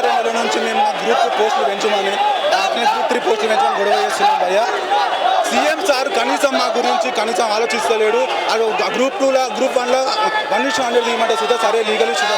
రెండు నెలల నుంచి మేము మా గ్రూప్ పోస్టులు పెంచుమని అట్లనే గ్రూప్ త్రీ పోస్టులు పెంచమని గొడవ చేస్తున్నాం భయ్యా. సీఎం సార్ కనీసం మా గురించి కనీసం ఆలోచిస్తలేడు. అది గ్రూప్ టూలో గ్రూప్ వన్లో వన్ ఇష్యూ హండ్రెడ్ తీయమంటే సుధా సరే లీగల్ ఇష్యూ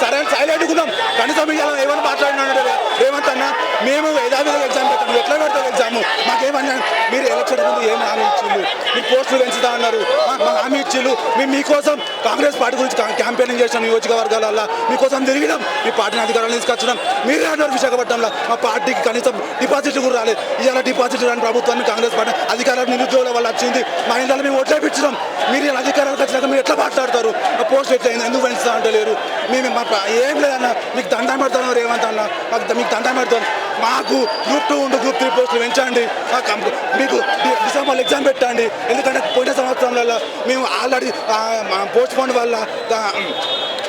సరే అని సైలెంట్ ఉన్నాం కనీసం ఇవాళ ఏమైనా మాట్లాడినాడు రేవంత్ అన్న మేము యథావిధిగా ఎగ్జామ్ పెట్టాము. ఎట్లా పెడతాం ఎగ్జామ్ మాకేమన్నా మీరు ఎలక్షన్ ముందు ఏం హామీ ఇచ్చిళ్ళు? మీరు పోస్టులు పెంచుతా అన్నారు. మా- హామీ ఇచ్చిళ్ళు. మేము మీకోసం కాంగ్రెస్ పార్టీ గురించి క్యాంపెయినింగ్ చేసినాం నియోజకవర్గాలలో మీకోసం తిరిగినాం. మీ పార్టీని అధికారాలు తీసుకొచ్చినాం. మీరు అన్నారు విశాఖపట్నంలో మా పార్టీకి కనీసం డిపాజిట్ కూడా రాలేదు. ఇవాళ డిపాజిట్ రాని ప్రభుత్వాన్ని కాంగ్రెస్ పార్టీ అధికారాలు నిరుద్యోగుల వల్ల వచ్చింది. మా ఇంట్లో మేము ఓట్లేపించినాం మీరు ఇలా అధికారాలకు వచ్చినాక మీరు ఎట్లా మాట్లాడతారు? పోస్ట్ ఎట్లా అయింది? ఎందుకు పెంచుతా అంటలేరు మేము మా ఏం లేదన్న మీకు దండం పెడతాను రేవంత్ అన్న. మాకు మీకు దండం పెడతాను. మాకు గ్రూప్ టూ ఉండు గ్రూప్ త్రీ పోస్టులు పెంచండి. మీకు డిసెంబర్లో ఎగ్జామ్ పెట్టండి. ఎందుకంటే పోయిన వల్ల మేము ఆల్రెడీ పోస్ట్ పోన్ వల్ల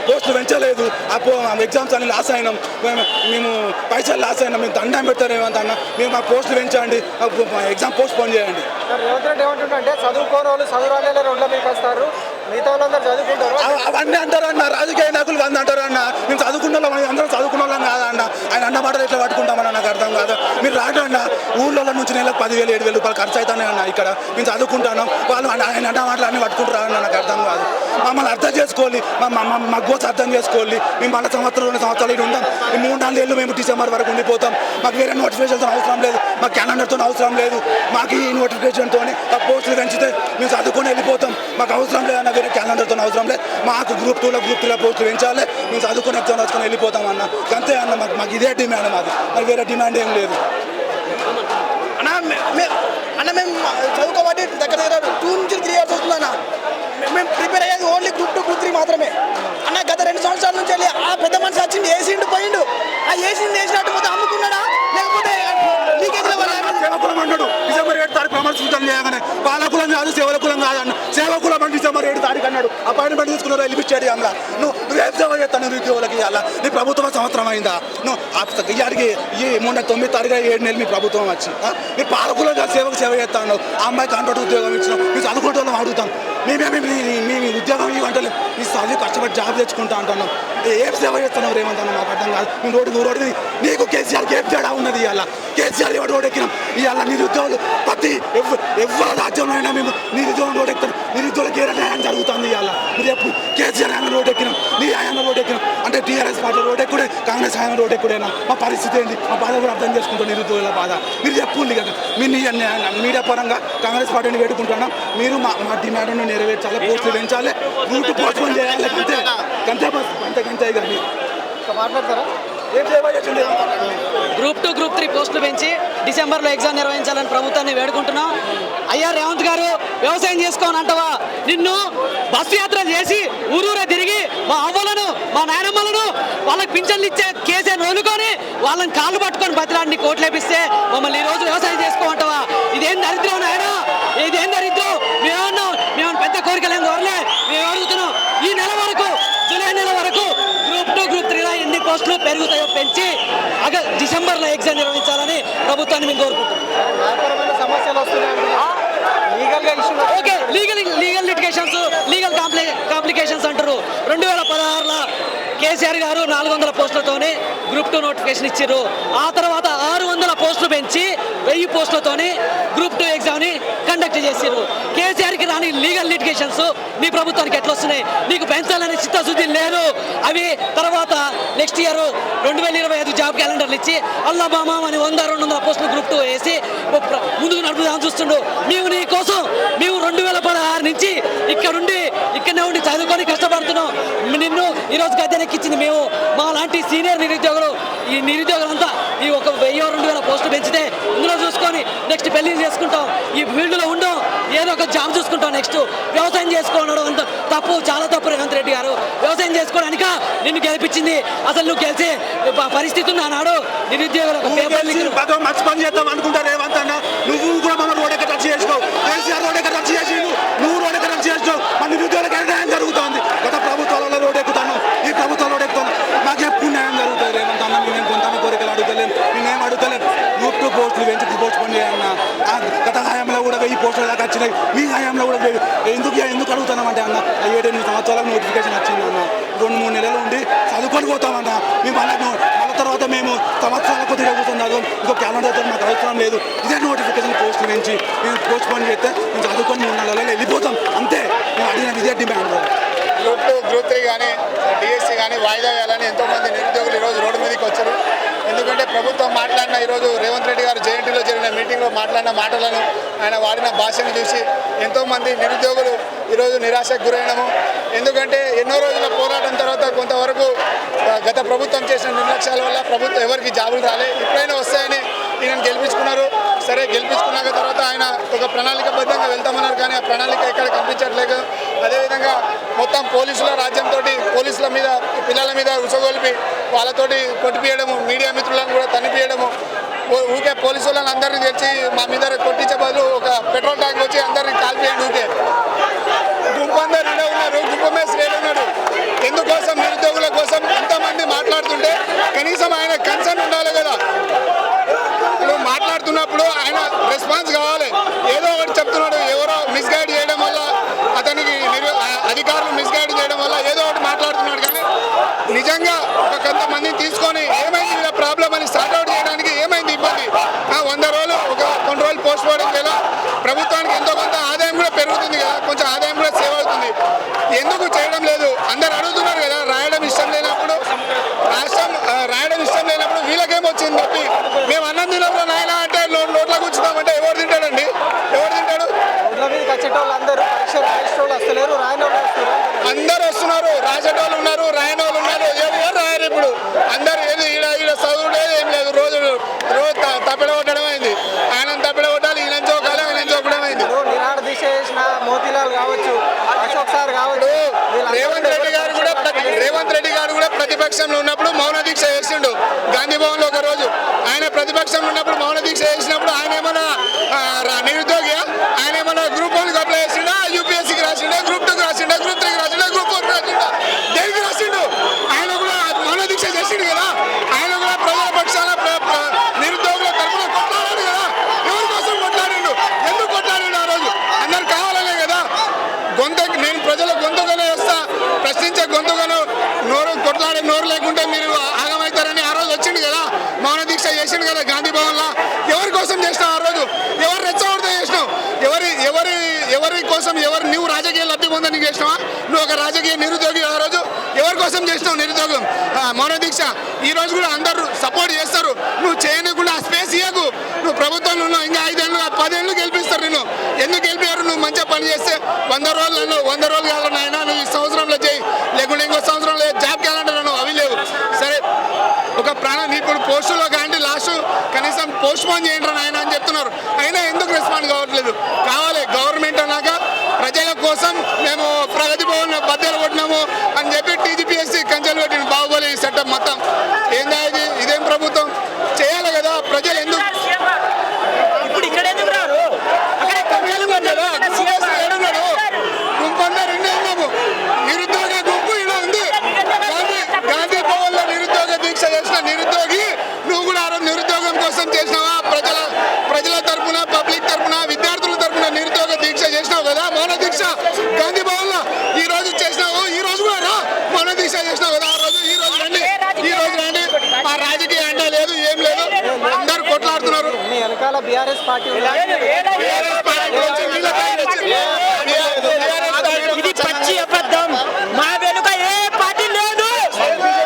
పోస్టులు పెంచలేదు. ఆ పో ఎగ్జామ్స్ అన్ని లాస్ అయినాం. మేము పైసలు లాస్ అయినాం. మేము దండం పెడతారు అన్న. మేము మా పోస్టులు పెంచండి. ఎగ్జామ్ పోస్ట్ పోన్ చేయండి. రేవంత్ రెడ్డి ఏమంటుంటే చదువుకోని వాళ్ళు చదువు రాని రోడ్ల వస్తారు. అవన్నీ అంటారు అన్న రాజకీయ నాయకులు వంద అంటారు అన్న. మేము చదువుకున్న వాళ్ళం అందరం చదువుకున్న వాళ్ళం కాదా అన్న? ఆయన అన్న మాటలు ఎట్లా పట్టుకుంటామని నాకు అర్థం కాదు. మీరు రాడు అన్న. ఊళ్ళో నుంచి నెలకు పదివేలు ఏడు వేలు రూపాయలు ఖర్చు అవుతానే అన్న ఇక్కడ. మేము చదువుకుంటాను. వాళ్ళు ఆయన అన్న మాటలు అన్ని పట్టుకుంటారు అన్న నాకు అర్థం కాదు. మమ్మల్ని అర్థం చేసుకోవాలి. మా మా- మా- గోచ అర్థం చేసుకోవాలి. మేము మన సంవత్సరం రెండు సంవత్సరాలు ఇక్కడ ఉంటాం మూడు నాలుగు ఏళ్ళు మేము డిసెంబర్ వరకు ఉండిపోతాం. మాకు వేరే నోటిఫికేషన్తో అవసరం లేదు. మా క్యాలెండర్తో అవసరం లేదు. మాకు ఈ నోటిఫికేషన్తో ఆ పోస్టులు పెంచితే మేము చదువుకొని వెళ్ళిపోతాం. మాకు అవసరం లేదన్న పేరు క్యాలెండర్తో అవసరం లేదు. మాకు గ్రూప్ టూలో గ్రూప్ త్రీలో పోస్టులు పెంచాలి. మేము చదువుకొని ఎగ్జామ్ రాసుకొని వెళ్ళిపోతాం అన్న. అంతే అన్న మాకు మాకు ఇదే డిమాండ్ మాది. మాకు వేరే డిమాండ్ ఏం లేదు. అన్న మే- అన్న మేము చదువుకోబట్టి దగ్గర దగ్గర టూ నుంచి త్రీ ఇయర్స్ అవుతుంది అన్న. మేము ప్రిపేర్ అయ్యేది only group two group three మాత్రమే. అన్న గత రెండు సంవత్సరాల నుంచి వెళ్ళి ఆ పెద్ద మనిషి వచ్చింది వేసిండు పోయిండు ఆ వేసింది వేసినట్టు పోతే అమ్ముకున్నాడా? ఏమన్నా- అన్నాడు. డిసెంబర్ ఏడు తారీఖు ప్రమాణ స్వీకారం చేయగానే పాలకులం కాదు సేవకులం కాదు అన్న సేవకులం అని డిసెంబర్ ఏడు తారీఖు అన్నాడు. అపాయింట్మెంట్ తీసుకున్నారు ఎల్బీ స్టేడియంలో. నువ్వు నువ్వేం సేవ చేస్తాను నిరుద్యోగులకి ఇవాళ నీ ప్రభుత్వం సంవత్సరం అయిందా? నువ్వు ఇయ్యాడికి ఈ మొన్న తొమ్మిది తారీఖు ఏడు నెలలు మీ ప్రభుత్వం వచ్చి మీరు నీ సేవకు సేవ చేస్తాను. ఆ అమ్మాయి కాంట్రాక్ట్ ఉద్యోగం ఇచ్చిన. మేము చదువుకుంటూ అడుగుతాను. మేమేమి మేము ఉద్యోగం ఇవ్వంటలేం ఈ చదివి కష్టపడి జాబ్ తెచ్చుకుంటా అంటున్నాం ఏం సేవ చేస్తున్నావు రేమంతన్నా మాకు అర్థం కాదు. నువ్వు రోడ్డు రోడ్డు నీకు కేసీఆర్కి ఏం తేడా ఉన్నది ఇవాళ? కేసీఆర్ ఎవరు రోడ్ ఎక్కినాం ఇవాళ నిరుద్యోగులు ప్రతి ఎవ- ఎవరి రాజ్యంలో అయినా మేము నిరుద్యోగం రోడ్ ఎక్కుతాం నిరుద్యోగులకు ఏ న్యాయం జరుగుతుంది ఇవాళ? మీరు ఎప్పుడు కేసీఆర్ ఆయన రోడ్ ఎక్కినాం నీ ఆయన రోడ్ ఎక్కినాం అంటే టీఆర్ఎస్ పార్టీ రోడ్ ఎక్కుడే కాంగ్రెస్ ఆయన రోడ్ ఎక్కుడేనా మా పరిస్థితి ఏంటి మా బాధ కూడా అర్థం చేసుకుంటాం నిరుద్యోగుల బాధ? మీరు చెప్పుంది కదా మీ మీడియా పరంగా కాంగ్రెస్ పార్టీని వేడుకుంటున్నాం. మీరు మా మా డిమాండ్ను నెరవేర్చాలి పోస్టులు పెంచాలి. రూట్ పోస్ట్పోన్ చేయాలి. అంతే. అంతే బస్. అంతే అంతే కానీ మాట్లాడతారా? గ్రూప్ టూ గ్రూప్ త్రీ పోస్టులు పెంచి డిసెంబర్లో ఎగ్జామ్ నిర్వహించాలని ప్రభుత్వాన్ని వేడుకుంటున్నాం. అయ్యా రేవంత్ గారు వ్యవసాయం చేసుకోని అంటవా? నిన్ను బస్సు యాత్ర చేసి ఊరూరే తిరిగి మా అవ్వలను మా నాయనమ్మలను వాళ్ళకి పింఛన్లు ఇచ్చే కేసీఆర్ వదులుకొని వాళ్ళని కాళ్ళు పట్టుకొని బతిలాడిని కోట్లేపిస్తే మమ్మల్ని ఈ రోజు వ్యవసాయం చేసుకోమంటావా? ఇదేం దరిద్రం నాయన? ఇదేం దరిద్రం? ఏం కోరలే. మేము అడుగుతున్నాం ఈ నెల వరకు జూలై నెల వరకు గ్రూప్ టూ గ్రూప్ త్రీలో ఎన్ని పోస్టులు పెరుగుతాయో పెంచి అగ డిసెంబర్లో ఎగ్జామ్ నిర్వహించాలని ప్రభుత్వాన్ని మేము కోరుకుంటున్నాం. Okay legal legal litigations legal కాంప్లి complications అంటారు రెండు వేల పదహారులో కేసీఆర్ గారు నాలుగు వందల పోస్టులతోని గ్రూప్ టూ నోటిఫికేషన్ ఇచ్చారు ఆ తర్వాత వందల పోస్టులు పెంచి వెయ్యి పోస్టులతోని గ్రూప్ టూ ఎగ్జామ్ని కండక్ట్ చేశారు కేసీఆర్కి రాని లీగల్ లిటిగేషన్స్ నీ ప్రభుత్వానికి ఎట్లా వస్తున్నాయి నీకు పెంచాలని చిత్తశుద్ధి లేదు అవి తర్వాత నెక్స్ట్ ఇయర్ రెండు వేల ఇరవై ఐదు జాబ్ క్యాలెండర్లు ఇచ్చి అల్లా బామా అని వంద రెండు వందల పోస్టులు గ్రూప్ టూ వేసి ముందుకు నడుపుదామని చూస్తుండు. మేము నీ కోసం మేము రెండు వేల పదహారు నుంచి ఇక్కడుండి ఇక్కడనే ఉండి చదువుకొని కష్టపడుతున్నాం. నిన్ను ఈరోజు గద్దెనెక్కిచ్చింది మేము. మా లాంటి సీనియర్ నిరుద్యోగులు ఈ నిరుద్యోగులంతా ఈ ఒక పోస్టులు పెంచితే ఇందులో చూసుకొని నెక్స్ట్ పెళ్ళి చేసుకుంటాం. ఈ ఫీల్డ్లో ఉండం ఏదో ఒక జాబ్ చూసుకుంటాం నెక్స్ట్. వ్యవసాయం చేసుకోవడం అంత తప్పు చాలా తప్పు రేవంత్ రెడ్డి గారు. వ్యవసాయం చేసుకోవడానిక నిన్ను గెలిపించింది. అసలు నువ్వు గెలిచే పరిస్థితి లీకులు పదవి మంచి పని చేద్దాం అనుకుంటా రేవంత్ అన్న. నువ్వు కూడా రోడ్ ఎక్కడ టచ్ చేసుకోవు కేసీఆర్ రోడ్ ఎక్కడ టచ్ చేసి నువ్వు రోడ్ ఎక్కడ టచ్ చేసినావు మన నిరుద్యోగులకు న్యాయం జరుగుతోంది? గత ప్రభుత్వాలలో రోడ్ ఎక్కుతాను. ఈ ప్రభుత్వం రోడ్ ఎక్కుతాను. మాకు ఎప్పుడు న్యాయం జరుగుతుంది గ్రూప్ పోస్టులు పెంచి పోస్ట్ పని చేయాలన్న గత హయాంలో కూడా వెయ్యి పోస్టులు దాకా వచ్చినాయి. మీ హయాంలో కూడా ఎందుకు ఎందుకు అడుగుతున్నామంటే అన్న. ఏడు ఎనిమిది సంవత్సరాలకు నోటిఫికేషన్ వచ్చింది అన్న. రెండు మూడు నెలలు ఉండి చదువుకొని పోతామన్న. మేము అలా మళ్ళీ తర్వాత ఇంకో క్యాలెండర్తో మాకు అవసరం లేదు. ఇదే నోటిఫికేషన్ పోస్ట్ నుంచి మేము పోస్ట్ పోన్ చేస్తే మేము చదువుకొని మూడు నెలల్లో వెళ్ళిపోతాం. అంతే. మేము అడిగిన ఇదే demand group two group three కానీ డిఎస్సి కానీ వాయిదా వేయాలని ఎంతోమంది నిరుద్యోగులు ఈరోజు రోడ్డు మీదకి వచ్చారు. ఎందుకంటే ప్రభుత్వం మాట్లాడిన ఈరోజు రేవంత్ రెడ్డి గారు జేఎన్టీలో జరిగిన మీటింగ్లో మాట్లాడిన మాటలను ఆయన వాడిన భాషను చూసి ఎంతోమంది నిరుద్యోగులు ఈరోజు నిరాశకు గురైనము. ఎందుకంటే ఎన్నో రోజుల పోరాటం తర్వాత కొంతవరకు గత ప్రభుత్వం చేసిన నిర్లక్ష్యాల వల్ల ప్రభుత్వం ఎవరికి జాబులు రాలే. ఇప్పుడైనా వస్తాయని ఈయన గెలిపించుకున్నారు. సరే గెలిపించుకున్నాక తర్వాత ఆయన ఒక ప్రణాళికబద్ధంగా వెళ్తామన్నారు కానీ ఆ ప్రణాళిక ఎక్కడ కనిపించట్లేదు. అదేవిధంగా మొత్తం పోలీసుల రాజ్యంతో పోలీసుల మీద పిల్లల మీద ఉసగొల్పి వాళ్ళతోటి కొట్టిపియడము మీడియా మిత్రులను కూడా తనిపియడము ఊకే పోలీసు వాళ్ళని అందరినీ తెచ్చి మా మీద కొట్టించే బదులు ఒక పెట్రోల్ ట్యాంక్ వచ్చి అందరినీ కాల్పియండి ఊకే గుంపు అందరు ఈడే ఉన్నారు గుంపు మేస్త్రి ఈడే ఉన్నాడు ఎందుకోసం నిరుద్యోగుల కోసం ఎంతమంది మాట్లాడుతుంటే కనీసం ఆయన కన్సర్న్ ఉండాలి కదా ఇప్పుడు మాట్లాడుతున్నప్పుడు ఆయన రెస్పాన్స్ కావాలి ఏదో ఒకటి చెప్తున్నాడు ఎవరో మిస్గైడ్ చేయడం వల్ల అతనికి నిరు- ఆ అధికారులు మిస్గైడ్ చేయడం వల్ల ఏదో ఒకటి మాట్లాడుతున్నాడు కానీ నిజంగా ఒక కొంతమందిని తీసుకొని ఏమైంది ఇలా ప్రాబ్లం అని సార్ట్అవుట్ చేయడానికి ఏమైంది ఇబ్బంది? ఆ వంద రోజులు ఒక కొన్ని రోజులు పోస్ట్ పోవడం వల్ల ప్రభుత్వానికి ఎంతో కొంత ఆదాయం కూడా పెరుగుతుంది కదా కొంచెం ఆదాయం కూడా సేవ్ అవుతుంది. ఎందుకు చేయడం లేదు అందరు అడుగుతున్నారు కదా రాయడం ఇష్టం లేనప్పుడు రాష్ట్రం ఆ, రాయడం ఇష్టం లేనప్పుడు వీళ్ళకేమొచ్చింది నొప్పి మేము అన్నం తినప్పుడు నాయన అంటే నో- నోట్లో కూర్చుతామంటే ఎవరు తింటాడండి ఎవరు తింటాడు రోడ్ల మీదకి వచ్చేటోళ్ళు అందరూ పరీక్ష రాసేటోళ్ళు వస్తలేరు రాయని వాళ్ళు వస్తున్నారు అందరు వస్తున్నారు రాసేటోళ్ళు ఉన్నారు రాయని వాళ్ళు ఉన్నారు ఎవరు రాయరు ఇప్పుడు అందరు ఏది ఈడ ఈడ చదువు లేదు ఏం లేదు రోజు రోజు త- తప్పిడ కొట్టడం అయింది ఆయన తప్పిడ కొట్టాలి ఈయన చౌకాలి ఆయన చౌకడం అయింది ఇప్పుడు నిరాడ దీక్ష చేసిన మోతీలాల్ కావచ్చు అశోక్ సార్ కావచ్చు వీళ్ళందరూ రేవంత్ రెడ్డి గారు కూడా ప్రతి- రేవంత్ రెడ్డి గారు కూడా ప్రతిపక్షంలో ఉన్నప్పుడు మౌన దీక్ష చేసిండు. గాంధీ భవన్లో ఒక రోజు ఆయన ప్రతిపక్షంలో ఉన్నప్పుడు మౌన దీక్ష చేసినప్పుడు ఆయన ఏమన్నా నిరుద్యోగి ఆయన ఏమన్నా గ్రూప్ వన్కి అప్లై చేసిండా యూపీఎస్సీకి రాసిండా గ్రూప్ టూకి రాసిండా గ్రూప్ త్రీకి రాసిండా గ్రూప్ ఫోర్ రాసిండా దేనికి రాసిండు ఆయన కూడా మౌన దీక్ష చేసిండు కదా ఆయన కూడా ప్రజల పక్షాల ప్ర- ప్ర- నిరుద్యోగుల తరఫున కొట్లాడాడు కదా ఎవరి కోసం కొట్లాడిండు ఎందుకు కొట్లాడిండు ఆ రోజు అందరు కావాలనే కదా గొంతు నేను ప్రజల గొంతుగానే వస్తా ప్రశ్నించే గొంతుగాను నోరు కొట్లాడే నోరు లేకుంటే మీరు ఆగమవుతారని ఆ రోజు వచ్చిండు కదా మౌన చేసాడు కదా గాంధీ భవన్లో. ఎవరి కోసం చేసినావు ఆ రోజు? ఎవరు రెచ్చగొడితే చేసినావు? ఎవరి ఎవరి ఎవరి కోసం ఎవరు నువ్వు రాజకీయ లబ్ధి పొందని చేసినావా? నువ్వు ఒక రాజకీయ నిరుద్యోగి ఆ రోజు? ఎవరి కోసం చేసినావు నిరుద్యోగం? మౌన దీక్ష ఈ రోజు కూడా అందరూ సపోర్ట్ చేస్తారు. నువ్వు చేయనీయకుండా ఆ స్పేస్ ఇవ్వకు నువ్వు ప్రభుత్వంలో ఉన్నావు ఇంకా ఐదేళ్ళు పదేళ్ళు గెలిపిస్తారు నేను ఎందుకు గెలిపారు? నువ్వు మంచిగా పని చేస్తే వంద రోజులు వంద రోజులు కాదు నాయన నువ్వు ఈ సంవత్సరంలో చేయి లేకుంటే ఇంకో సంవత్సరంలో జాబ్ క్యాలెండర్ అన్నావు అవి లేవు సరే ఒక ప్రాణం ఇప్పుడు పోస్టులో కానీ లాస్ట్ రెస్పాండ్ చేయండి నాయన అని చెప్తున్నారు. అయినా ఎందుకు రెస్పాండ్ కావట్లేదు? కావాలి గవర్నమెంట్ అన్నాక ప్రజల కోసం మేము ప్రగతి భవన్ బద్దలు కొట్టినాము అని చెప్పి టీజీపీఎస్సీ కంచెలు పెట్టిన బాహుబలి సెటప్ మొత్తం ఏందా ఇది ఇదేం ప్రభుత్వం చేయాలి కదా ప్రజలు ఎందుకు ఇప్పుడు ఇక్కడ ఎందుకు రారు ఏడున్నాడు గుంపు అందరు ఇన్నే ఉన్నాము నిరుద్యోగ గుంపు ఇలా ఉంది గాంధీ గాంధీ భవన్లో నిరుద్యోగ దీక్ష చేసిన నిరుద్యోగి నువ్వు కూడా ఆ రోజు నిరుద్యోగం కోసం చేసినావా ప్రజల ప్రజల తరపున పబ్లిక్ తరపున విద్యార్థుల తరపున నిరుద్యోగ దీక్ష చేసినావు కదా మౌన దీక్ష గాంధీ భవన్లో ఈ రోజు చేసినావు ఈ రోజు కూడా రా మౌన దీక్ష చేసినావు కదా ఆ రోజు ఈ రోజు రండి ఈ రోజు రండి మా రాజకీయ అండ లేదు ఏం లేదు అందరు కొట్లాడుతున్నారు మీ వెనకాల బీఆర్ఎస్ పార్టీ ఉన్నారు. టీఆర్ఎస్ పార్టీ నుంచి వీళ్ళ పార్టీ వచ్చి- టీఆర్ఎస్ పార్టీ ఇది పచ్చి అబద్ధం మా వెనుక ఏ పార్టీ లేదు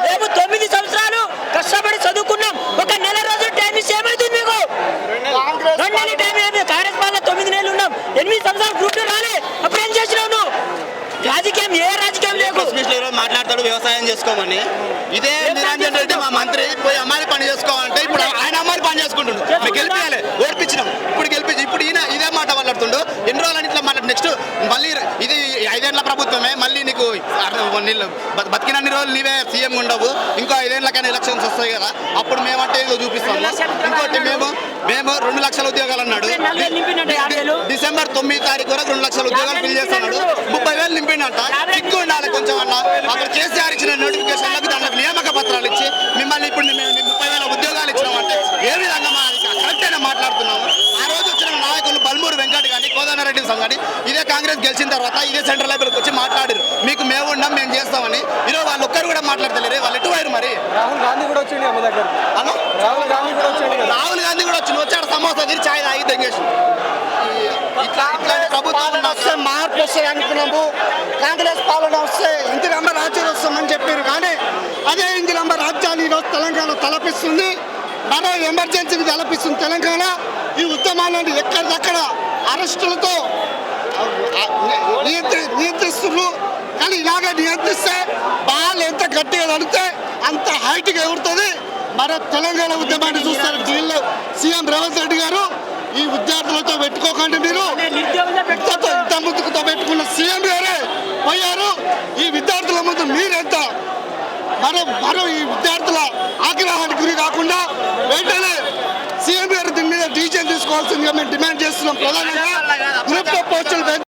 మేము తొమ్మిది సంవత్సరాలు కష్టపడి చదువుకున్నాం ఒక నెల రోజులు టైం ఇస్తే ఏమవుతుంది మీకు రెండు నెలల టైం ఏమి కాంగ్రెస్ వాళ్ళ తొమ్మిది నెలలు ఉన్నాం ఎనిమిది సంవత్సరాలు గ్రూప్ టూ రాలే అప్పుడు ఏం చేసినావు నువ్వు రాజకీయం ఏ రాజకీయం లేదు మాట్లాడతాడు వ్యవసాయం చేసుకోమని ఇదే బ- బతికినన్ని రోజులు నీవే సీఎం ఉండవు. ఇంకో ఐదేళ్ళకైనా ఎలక్షన్స్ వస్తాయి కదా. అప్పుడు మేమంటే ఏదో చూపిస్తాము. ఇంకోటి మేము మేము రెండు లక్షల ఉద్యోగాలు అన్నాడు. డిసెంబర్ తొమ్మిది తారీఖు వరకు రెండు లక్షల ఉద్యోగాలు ఫిల్ చేస్తున్నాడు ముప్పై వేలు నింపిండంట. సిగ్గు ఉండాలి కొంచెం అన్న. అక్కడ కేసీఆర్ ఇచ్చిన నోటిఫికేషన్లకు దాంట్లో నియామక పత్రాలు ఇచ్చి మిమ్మల్ని ఇప్పుడు మేము ముప్పై వేల ఉద్యోగాలు ఇచ్చినామంటే ఏ విధంగా మా కరెక్ట్ అయినా మాట్లాడుతున్నాము. ఆ రోజు వెంకట్ కానీ ఇదే కాంగ్రెస్ గెలిచిన తర్వాత ఇదే సెంట్రల్ లైబ్రరీకి వచ్చి మాట్లాడారు. మీకు మేము ఉన్నాం మేము చేస్తామని. ఈరోజు వాళ్ళు ఒక్కరు కూడా మాట్లాడతలేరు వాళ్ళు ఎటు పోయారు మరి? రాహుల్ గాంధీ కూడా వచ్చిండు కదా మీ దగ్గర రాహుల్ గాంధీ కూడా వచ్చిండు కదా. రాహుల్ గాంధీ సమోసా తిని చాయ్ తాగి ఇట్లా ఇట్లాంటి ప్రభుత్వం వస్తే మార్పు వస్తాయి అనుకున్నాము. కాంగ్రెస్ పాలన వస్తే ఇందిరమ్మ రాజ్యం వస్తామని చెప్పారు. కానీ అదే ఇందిరమ్మ రాజ్యాన్ని ఈరోజు తెలంగాణ తలపిస్తుంది. మరో ఎమర్జెన్సీని తలపిస్తుంది తెలంగాణ. ఈ ఉద్యమాలను ఎక్కడిదక్కడ అరెస్టులతో నియంత్రి నియంత్రిస్తున్నారు. కానీ ఇలాగ నియంత్రిస్తే బాల్ ఎంత గట్టిగా నడితే అంత హైట్గా ఎగురుతుంది. మరో తెలంగాణ ఉద్యమాన్ని చూస్తారు ఢిల్లీలో సీఎం రేవంత్ రెడ్డి గారు. ఈ విద్యార్థులతో పెట్టుకోకండి మీరు. ఇంత ముందుకుతో పెట్టుకున్న సీఎం గారే పోయారు. ఈ విద్యార్థుల ముందు మీరెంత? మరో మరో ఈ విద్యార్థుల ఆగ్రహానికి గురి కాకుండా వెంటనే సీఎం గారు దీని మీద డీజన్ తీసుకోవాల్సిందిగా మేము డిమాండ్ చేస్తున్నాం ప్రధానంగా గ్రూప్ ఆఫ్ పోస్టులు